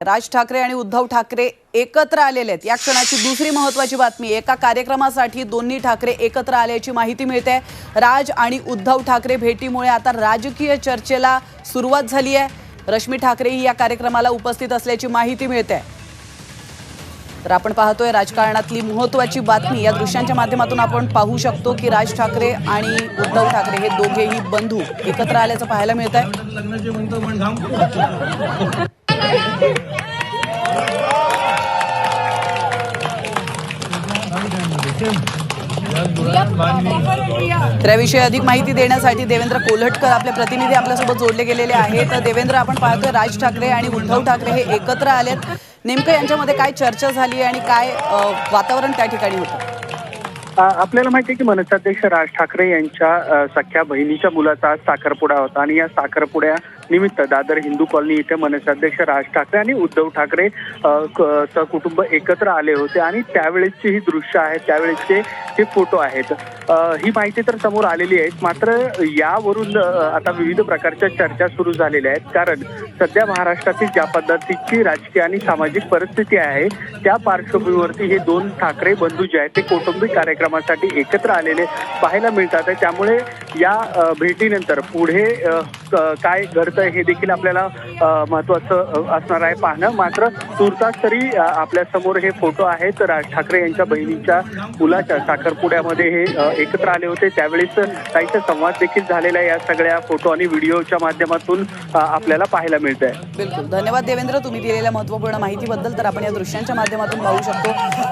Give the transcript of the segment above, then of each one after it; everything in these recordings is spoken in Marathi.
राज ठाकरे आणि उद्धव ठाकरे एकत्र आलेले आहेत. या क्षणाची दुसरी महत्वाची बातमी एका कार्यक्रमासाठी दोन्ही ठाकरे एकत्र आल्याची माहिती मिळते. राज आणि उद्धव ठाकरे भेटीमुळे आता राजकीय चर्चेला सुरुवात झाली आहे. रश्मी ठाकरेही या कार्यक्रमाला उपस्थित असल्याची माहिती मिळते. तर आपण पाहतोय राजकारणातली महत्वाची बातमी. या दृश्यांच्या माध्यमातून आपण पाहू शकतो की राज ठाकरे आणि उद्धव ठाकरे हे दोघेही बंधू एकत्र आल्याचं पाहायला मिळत आहे त्याविषयी अधिक माहिती देण्यासाठी देवेंद्र कोल्हटकर आपले प्रतिनिधी आपल्यासोबत जोडले गेलेले आहेत. तर देवेंद्र आपण पाहतोय राज ठाकरे आणि उद्धव ठाकरे हे एकत्र आलेत. नेमकं यांच्यामध्ये काय चर्चा झाली आणि काय वातावरण त्या ठिकाणी होतं? आपल्याला माहिती आहे की मनसाध्यक्ष राज ठाकरे यांच्या सख्या बहिणीच्या मुलाचा आज साखरपुडा होता आणि या साखरपुड्या निमित्त दादर हिंदू कॉलनी इथे मनसाध्यक्ष राज ठाकरे आणि उद्धव ठाकरे अ, सहकुटुंब एकत्र आले होते आणि त्यावेळेसची ही दृश्य आहेत त्यावेळेसचे हे फोटो आहेत ही माहिती तर समोर आलेली आहे. मात्र यावरून आता विविध प्रकारच्या चर्चा सुरू झालेल्या आहेत. कारण सध्या महाराष्ट्रातील ज्या पद्धतीची राजकीय आणि सामाजिक परिस्थिती आहे त्या पार्श्वभूमीवरती हे दोन ठाकरे बंधू जे आहेत ते कौटुंबिक कार्यक्रमासाठी एकत्र आलेले पाहायला मिळतात त्यामुळे या भेटीनंतर पुढे क- काय घडतं हे देखील आपल्याला महत्वाचं असणार आहे पाहणं. मात्र तुर्तास तरी आपल्यासमोर हे फोटो आहेत. राज ठाकरे यांच्या बहिणीच्या मुलाच्या साखरपुड्यामध्ये हे एकत्र आले होते. त्यावेळेस काहीसा संवाद देखील झालेला आहे या सगळ्या फोटो आणि व्हिडिओच्या माध्यमातून आपल्याला पाहायला मिळत आहे बिलकुल. धन्यवाद देवेंद्र. तुम्ही दिलेल्या महत्त्वपूर्ण माहितीबद्दल तर आपण या दृश्यांच्या माध्यमातून पाहू शकतो.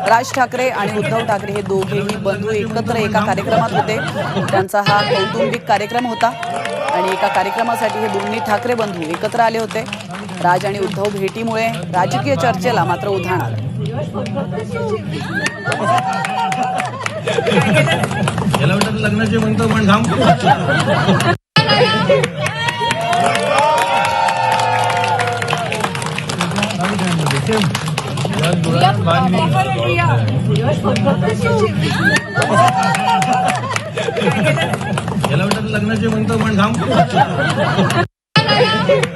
राज ठाकरे आणि उद्धव ठाकरे हे दोघेही बंधू एकत्र एका कार्यक्रमात होते. त्यांचा हा कौटुंबिक कार्यक्रम होता. आणि एका कार्यक्रमासाठी हे दोन्ही ठाकरे बंधू एकत्र आले होते. राज आणि उद्धव भेटीमुळे राजकीय चर्चेला मात्र उधाण आलं. लग्नाचे म्हणतो पण घाम याला वाटत लग्नाचे म्हणतो पण घाम Thank you.